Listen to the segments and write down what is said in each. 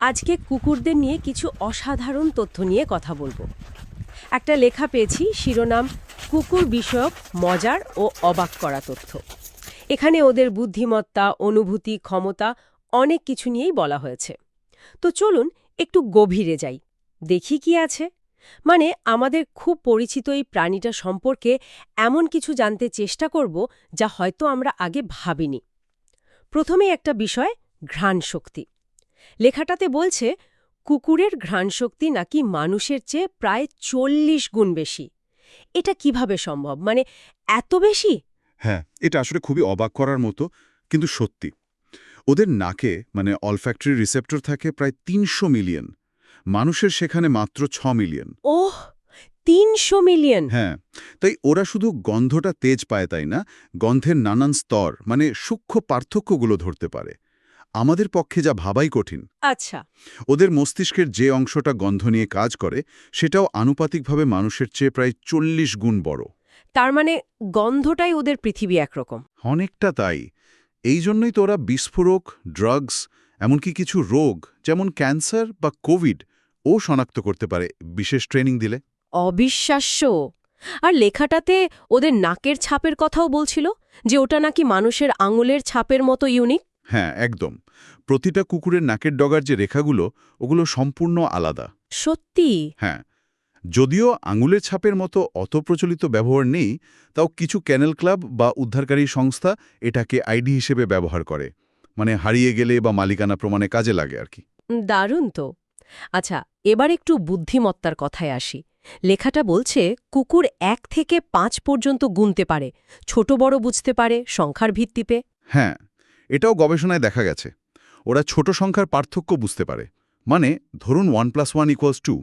আজকে কুকুরদের নিয়ে কিছু অসাধারণ তথ্য নিয়ে কথা বলব। একটা লেখা পেয়েছি, শিরোনাম, কুকুর বিষয়ক, মজার ও অবাক করা তথ্য। এখানে ওদের বুদ্ধিমত্তা, অনুভূতি, ক্ষমতা, অনেক কিছু নিয়েই বলা হয়েছে। তো চলুন একটু গভীরে যাই, দেখি কি আছে। মানে আমাদের খুব পরিচিত এই প্রাণীটা সম্পর্কে এমন কিছু জানতে চেষ্টা করব যা হয়তো আমরা আগে ভাবিনি। প্রথমে একটা বিষয় ঘ্রাণ শক্তি লেখাটাতে বলছে কুকুরের ঘ্রাণশক্তি নাকি মানুষের চেয়ে প্রায় চল্লিশ গুণ বেশি। এটা কীভাবে সম্ভব? মানে এত বেশি? হ্যাঁ এটা আসলে খুবই অবাক করার মতো কিন্তু সত্যি। ওদের নাকে মানে অলফ্যাক্টরি রিসেপ্টর থাকে প্রায় তিনশো মিলিয়ন। মানুষের সেখানে মাত্র ছ মিলিয়ন। ওহ তিনশো মিলিয়ন! হ্যাঁ তাই ওরা শুধু গন্ধটা তেজ পায় তাই না? গন্ধের নানান স্তর মানে সূক্ষ্ম পার্থক্যগুলো ধরতে পারে। আমাদের পক্ষে যা ভাবাই কঠিন। আচ্ছা। ওদের মস্তিষ্কের যে অংশটা গন্ধ নিয়ে কাজ করে সেটাও আনুপাতিকভাবে মানুষের চেয়ে প্রায় চল্লিশ গুণ বড়। তার মানে গন্ধটাই ওদের পৃথিবী একরকম। অনেকটা তাই। এই জন্যই তো ওরা বিস্ফোরক ড্রাগস এমনকি কিছু রোগ যেমন ক্যান্সার বা কোভিড ও শনাক্ত করতে পারে বিশেষ ট্রেনিং দিলে। অবিশ্বাস্য। আর লেখাটাতে ওদের নাকের ছাপের কথাও বলছিল যে ওটা নাকি মানুষের আঙুলের ছাপের মতো ইউনিক। হ্যাঁ একদম। প্রতিটা কুকুরের নাকের ডগার যে রেখাগুলো ওগুলো সম্পূর্ণ আলাদা। সত্যি? হ্যাঁ। যদিও আঙুলের ছাপের মতো অত প্রচলিত ব্যবহার নেই তাও কিছু ক্যানেল ক্লাব বা উদ্ধারকারী সংস্থা এটাকে আইডি হিসেবে ব্যবহার করে। মানে হারিয়ে গেলে বা মালিকানা প্রমাণে কাজে লাগে আর কি। দারুণ তো। আচ্ছা এবার একটু বুদ্ধিমত্তার কথায় আসি। লেখাটা বলছে কুকুর এক থেকে পাঁচ পর্যন্ত গুনতে পারে। ছোট বড় বুঝতে পারে সংখ্যার ভিত্তিতে। হ্যাঁ এটাও গবেষণায় দেখা গেছে। ওরা ছোট সংখ্যার পার্থক্য বুঝতে পারে। মানে ধরুন one plus one equals two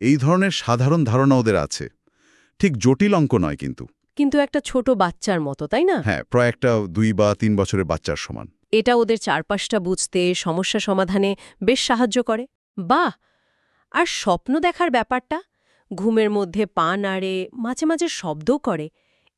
এই ধরনের সাধারণ ধারণা ওদের আছে। ঠিক জটিল অঙ্ক নয় কিন্তু। কিন্তু একটা ছোট বাচ্চার মতো তাই না? হ্যাঁ প্রায় একটা দুই বা তিন বছরের বাচ্চার সমান। এটা ওদের চারপাশটা বুঝতে সমস্যা সমাধানে বেশ সাহায্য করে। বাহ! আর স্বপ্ন দেখার ব্যাপারটা? ঘুমের মধ্যে পা নাড়ে মাঝে মাঝে শব্দও করে।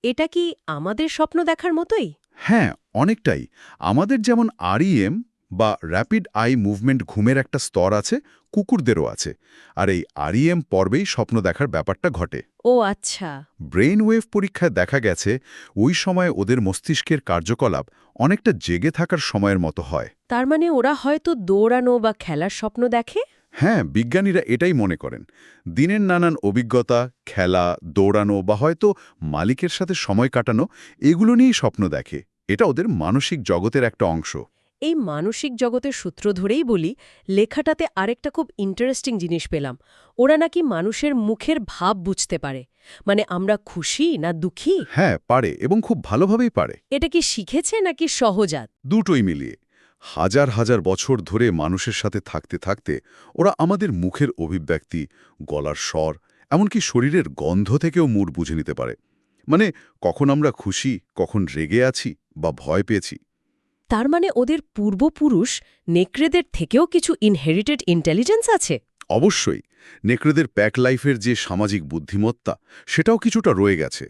এটা কি আমাদের স্বপ্ন দেখার মতোই? হ্যাঁ অনেকটাই। আমাদের যেমন আরইএম বা র্যাপিড আই মুভমেন্ট ঘুমের একটা স্তর আছে কুকুরদেরও আছে। আর এই আরইএম পর্বেই স্বপ্ন দেখার ব্যাপারটা ঘটে। ও আচ্ছা। ব্রেন ওয়েভ পরীক্ষায় দেখা গেছে ওই সময় ওদের মস্তিষ্কের কার্যকলাপ অনেকটা জেগে থাকার সময়ের মতো হয়। তার মানে ওরা হয়তো দৌড়ানো বা খেলার স্বপ্ন দেখে? হ্যাঁ বিজ্ঞানীরা এটাই মনে করেন। দিনের নানান অভিজ্ঞতা খেলা দৌড়ানো বা হয়তো মালিকের সাথে সময় কাটানো এগুলো নিয়েই স্বপ্ন দেখে। এটা ওদের মানসিক জগতের একটা অংশ। এই মানসিক জগতের সূত্র ধরেই বলি লেখাটাতে আরেকটা খুব ইন্টারেস্টিং জিনিস পেলাম। ওরা নাকি মানুষের মুখের ভাব বুঝতে পারে। মানে আমরা খুশি না দুঃখী? হ্যাঁ পারে এবং খুব ভালোভাবেই পারে। এটা কি শিখেছে নাকি সহজাত? দুটোই মিলিয়ে। হাজার হাজার বছর ধরে মানুষের সাথে থাকতে থাকতে ওরা আমাদের মুখের অভিব্যক্তি গলার স্বর এমনকি শরীরের গন্ধ থেকেও মুড বুঝে নিতে পারে। মানে কখন আমরা খুশি কখন রেগে আছি বা ভয় পেয়েছি। তার মানে ওদের পূর্বপুরুষ নেকড়েদের থেকেও কিছু ইনহেরিটেড ইন্টেলিজেন্স আছে? অবশ্যই। নেকড়েদের প্যাক লাইফের যে সামাজিক বুদ্ধিমত্তা সেটাও কিছুটা রয়ে গেছে।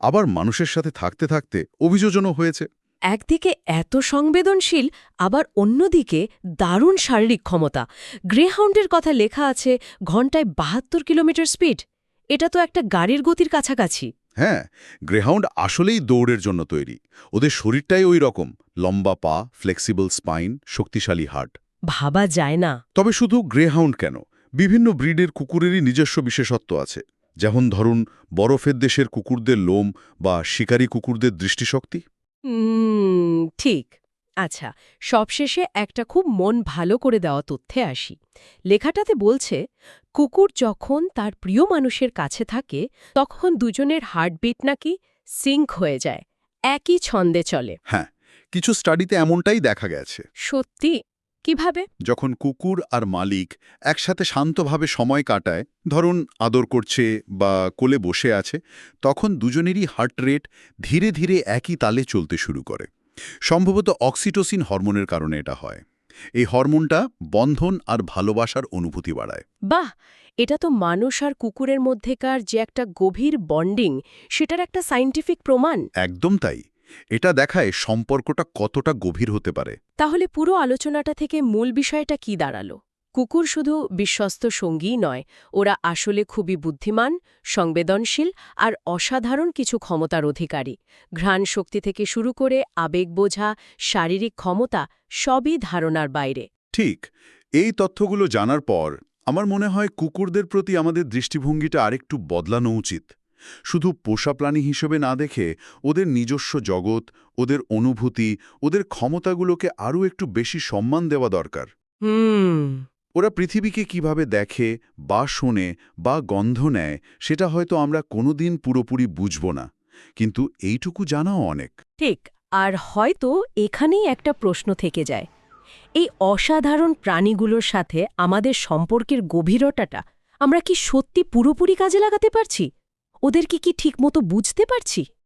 আবার মানুষের সাথে থাকতে থাকতে অভিযোজনও হয়েছে। একদিকে এত সংবেদনশীল আবার অন্যদিকে দারুণ শারীরিক ক্ষমতা। গ্রেহাউন্ডের কথা লেখা আছে ঘন্টায় বাহাত্তর কিলোমিটার স্পিড। এটা তো একটা গাড়ির গতির কাছাকাছি। হ্যাঁ গ্রেহাউন্ড আসলেই দৌড়ের জন্য তৈরি। ওদের শরীরটাই ওই রকম লম্বা পা ফ্লেক্সিবল স্পাইন শক্তিশালী হার্ট। ভাবা যায় না। তবে শুধু গ্রেহাউন্ড কেন? বিভিন্ন ব্রিডের কুকুরেরই নিজস্ব বিশেষত্ব আছে। যেমন ধরুন বরফের দেশের কুকুরদের লোম বা শিকারী কুকুরদের দৃষ্টিশক্তি। ঠিক। আচ্ছা সবশেষে একটা খুব মন ভালো করে দেওয়া তথ্যে আসি। লেখাটাতে বলছে কুকুর যখন তার প্রিয় মানুষের কাছে থাকে তখন দুজনের হার্টবিট নাকি সিঙ্ক হয়ে যায় একই ছন্দে চলে। হ্যাঁ কিছু স্টাডিতে এমনটাই দেখা গেছে। সত্যি? কীভাবে? যখন কুকুর আর মালিক একসাথে শান্তভাবে সময় কাটায় ধরুন আদর করছে বা কোলে বসে আছে তখন দুজনেরই হার্ট রেট ধীরে ধীরে একই তালে চলতে শুরু করে। সম্ভবত অক্সিটোসিন হরমোনের কারণে এটা হয়। এই হরমোনটা বন্ধন আর ভালোবাসার অনুভূতি বাড়ায়। বাহ! এটা তো মানুষ আর কুকুরের মধ্যেকার যে একটা গভীর বন্ডিং সেটার একটা সাইন্টিফিক প্রমাণ। একদম তাই। এটা দেখায় সম্পর্কটা কতটা গভীর হতে পারে। তাহলে পুরো আলোচনাটা থেকে মূল বিষয়টা কি দাঁড়াল? কুকুর শুধু বিশ্বস্ত সঙ্গীই নয় ওরা আসলে খুবই বুদ্ধিমান সংবেদনশীল আর অসাধারণ কিছু ক্ষমতার অধিকারী। ঘ্রাণ শক্তি থেকে শুরু করে আবেগ বোঝা শারীরিক ক্ষমতা সবই ধারণার বাইরে। ঠিক এই তথ্যগুলো জানার পর আমার মনে হয় কুকুরদের প্রতি আমাদের দৃষ্টিভঙ্গিটা আরেকটু বদলানো উচিত। শুধু পোষা প্রাণী হিসেবে না দেখে ওদের নিজস্ব জগৎ ওদের অনুভূতি ওদের ক্ষমতাগুলোকে আরও একটু বেশি সম্মান দেওয়া দরকার। ওরা পৃথিবীকে কীভাবে দেখে বা শোনে বা গন্ধ নেয় সেটা হয়তো আমরা কোনোদিন পুরোপুরি বুঝব না। কিন্তু এইটুকু জানাও অনেক। ঠিক আর হয়তো এখানেই একটা প্রশ্ন থেকে যায়। এই অসাধারণ প্রাণীগুলোর সাথে আমাদের সম্পর্কের গভীরতাটা আমরা কি সত্যি পুরোপুরি কাজে লাগাতে পারছি? ওদেরকে কি ঠিকমতো বুঝতে পারছি?